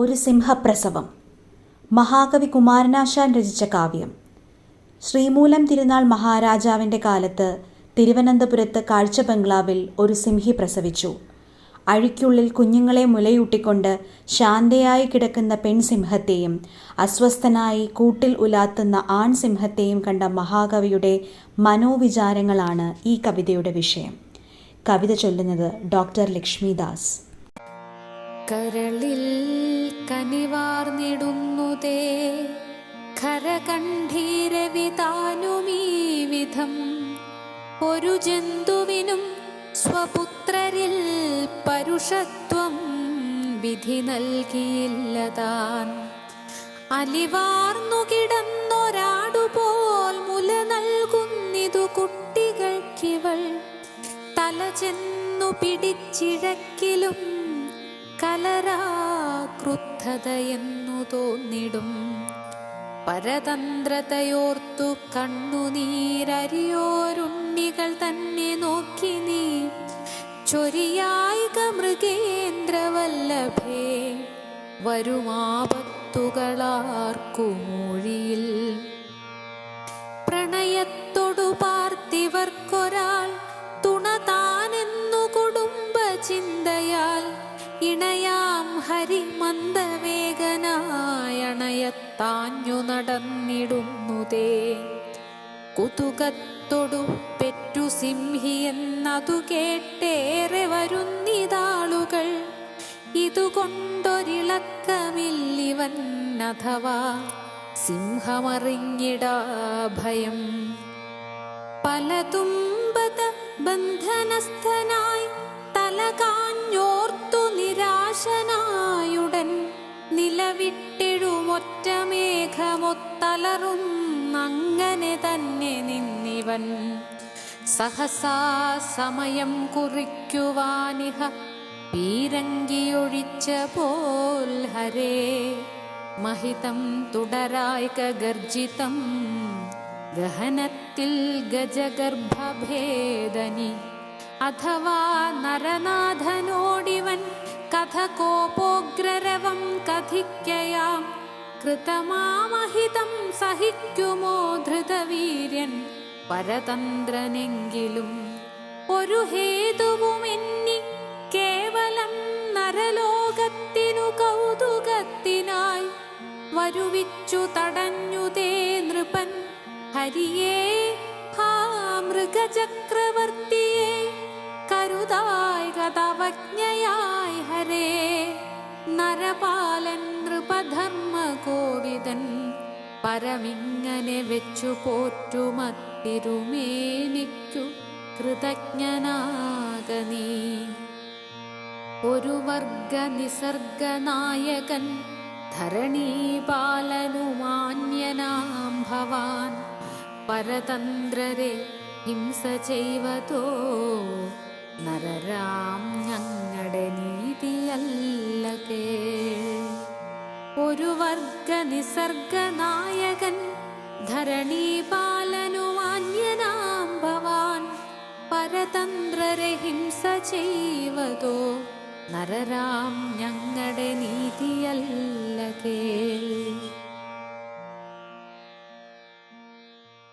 ഒരു സിംഹപ്രസവം. മഹാകവി കുമാരനാശാൻ രചിച്ച കാവ്യം. ശ്രീമൂലം തിരുനാൾ മഹാരാജാവിന്റെ കാലത്ത് തിരുവനന്തപുരത്ത് കാഴ്ച ബംഗ്ലാവിൽ ഒരു സിംഹി പ്രസവിച്ചു. അഴിക്കുള്ളിൽ കുഞ്ഞുങ്ങളെ മുലയൂട്ടിക്കൊണ്ട് ശാന്തയായി കിടക്കുന്ന പെൺസിംഹത്തെയും അസ്വസ്ഥനായി കൂട്ടിൽ ഉലാത്തുന്ന ആൺസിംഹത്തെയും കണ്ട മഹാകവിയുടെ മനോവിചാരങ്ങളാണ് ഈ കവിതയുടെ വിഷയം. കവിത ചൊല്ലുന്നത് ഡോക്ടർ ലക്ഷ്മിദാസ്. കരളിൽ കനിവാർന്നിടുന്നുതേ. ഖരകണ്ഠീരവിതാനുമീ വിധം ഒരു ജന്തുവിനും സ്വപുത്രരിൽ പരുഷത്വം വിധി നൽകിയില്ലതാൻ. അലിവാർന്നു കിടന്നൊരാടുപോൽ മുല നൽകുന്നിതു കുട്ടികൾക്കിവൾ. തല ചെന്നു പിടിച്ചിഴക്കിലും കലരാക്രുദ്ധതയെന്നു തോന്നിടും. പരതന്ത്രതയോർത്തു കണ്ണുനീരരിയോരുണ്ണികൾ തന്നെ നോക്കി നീ. ചൊരിയായിക മൃഗേന്ദ്രവല്ലഭേ വരുമാപത്തുകളാർക്കുമൊഴിയിൽ. പ്രണയത്തൊടു പാർത്തിവർക്കൊരാൾ തുണതാനെന്നു കുടുംബ ചിന്തയാൽ ഇണയാം ഹരി മന്ദവേഗനായണയത്താഞ്ഞു നടന്നിടുന്നുതേ. കുതുകത്തൊടു പെറ്റു സിംഹി എന്നതു കേട്ടേറെ വരുന്നിതാളുകൾ. ഇതുകൊണ്ടൊരിളക്കമില്ലിവൻ അഥവാ സിംഹമറിഞ്ഞിടാ ഭയം. പലതുംബത ബന്ധനസ്ഥനായി നിലവിട്ടിടുമൊറ്റമേഘമൊത്തലറുന്നങ്ങനെ തന്നെ നിന്നിവൻ. സഹസാ സമയം കുറിക്കുവാനിഹ പീരങ്കിയൊഴിച്ച പോൽ ഹരേ. മഹിതം തുടരായി ഗർജിതം ഗഹനത്തിൽ ഗജഗർഭഭേദനി. അഥവാ നരനാഥനോടിവൻ കഥ കഥിക്കയാ. കൃതമാമഹിതം സഹിക്കുമോ ധൃതവീര്യൻ പരതന്ത്രനെങ്കിലും? ഒരു ഹേതുവുമെന്നി കേവലം നരലോകത്തിനു കൗതുകത്തിനായി വരുവിച്ചു തടഞ്ഞുതേ നൃപൻ ഹരിയേ ഹാ മൃഗചക്രവർത്തിയെ കരുതായി കഥവജ്ഞയായി ഹരേ. നരപാലൻ നൃപധർമ്മ കോവിതൻ പരമിങ്ങനെ വെച്ചു പോറ്റുമത്തിരുമേനിക്കു കൃതജ്ഞനാക നീ. ഒരു വർഗ നിസർഗനായകൻ ധരണീപാലനുമാന്യനാം ഭവാൻ. പരതന്ത്രരെ ഹിംസ ചെയ്വതോ? നരരാം ഞങ്ങളുടെ നീതിയല്ല ഒരു വർഗ നിസർഗനായകൻ ധരണീപാലനുമാന്യനാം ഭവാൻ പരതന്ത്രരഹിംസ ചെയ്വതോ. നരരാം ഞങ്ങളുടെ നീതിയല്ല കേൾ